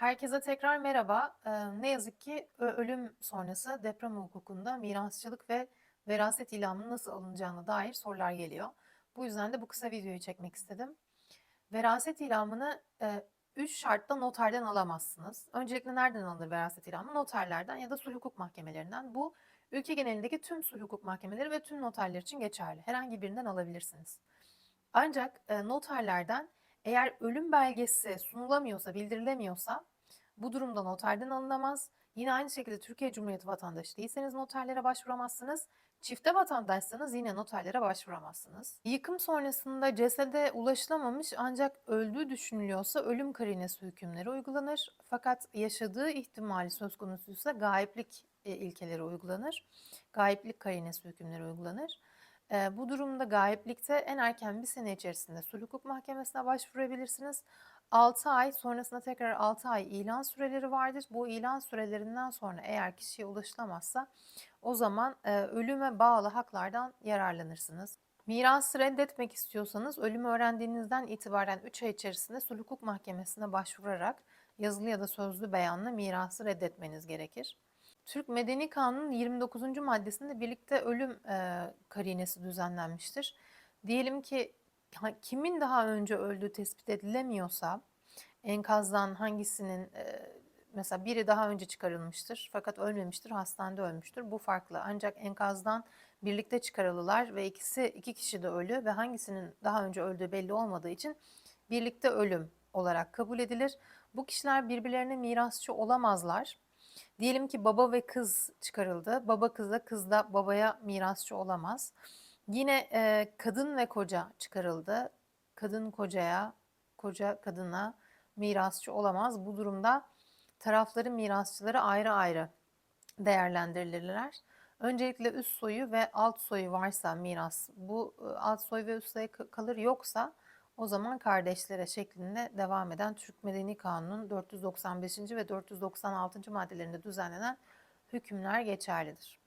Herkese tekrar merhaba. Eee, ne yazık ki ölüm sonrası deprem hukukunda mirasçılık ve veraset ilamının nasıl alınacağına dair sorular geliyor. Bu yüzden de bu kısa videoyu çekmek istedim. Veraset ilamını e, üç şartla noterden alamazsınız. Öncelikle nereden alınır veraset ilamı? Noterlerden ya da sulh hukuk mahkemelerinden. Bu ülke genelindeki tüm sulh hukuk mahkemeleri ve tüm noterler için geçerli. Herhangi birinden alabilirsiniz. Ancak e, noterlerden eğer ölüm belgesi sunulamıyorsa, bildirilemiyorsa bu durumda noterden alınamaz. Yine aynı şekilde Türkiye Cumhuriyeti vatandaşı değilseniz noterlere başvuramazsınız. Çifte vatandaşsanız yine noterlere başvuramazsınız. Yıkım sonrasında cesede ulaşılamamış ancak öldüğü düşünülüyorsa ölüm karinesi hükümleri uygulanır. Fakat yaşadığı ihtimali söz konusuysa gayiplik e, ilkeleri uygulanır. Gayiplik karinesi hükümleri uygulanır. Bu durumda gayiplikte en erken bir sene içerisinde sulh hukuk mahkemesine başvurabilirsiniz. 6 ay sonrasında tekrar 6 ay ilan süreleri vardır. Bu ilan sürelerinden sonra eğer kişiye ulaşılamazsa o zaman e, ölüme bağlı haklardan yararlanırsınız. Mirası reddetmek istiyorsanız ölümü öğrendiğinizden itibaren 3 ay içerisinde sulh hukuk mahkemesine başvurarak yazılı ya da sözlü beyanla mirası reddetmeniz gerekir. Türk Medeni Kanunu'nun 29. maddesinde birlikte ölüm e, karinesi düzenlenmiştir. Diyelim ki kimin daha önce öldüğü tespit edilemiyorsa enkazdan hangisinin e, mesela biri daha önce çıkarılmıştır fakat ölmemiştir hastanede ölmüştür bu farklı ancak enkazdan birlikte çıkarılırlar ve ikisi iki kişi de ölü ve hangisinin daha önce öldüğü belli olmadığı için birlikte ölüm olarak kabul edilir. Bu kişiler birbirlerine mirasçı olamazlar. Diyelim ki baba ve kız çıkarıldı. Baba kıza, kız da babaya mirasçı olamaz. Yine e, kadın ve koca çıkarıldı. Kadın kocaya, koca kadına mirasçı olamaz. Bu durumda tarafların mirasçıları ayrı ayrı değerlendirilirler. Öncelikle üst soyu ve alt soyu varsa miras, bu alt soy ve üst soy ka- kalır yoksa o zaman kardeşlere şeklinde devam eden Türk Medeni Kanunu'nun 495. ve 496. maddelerinde düzenlenen hükümler geçerlidir.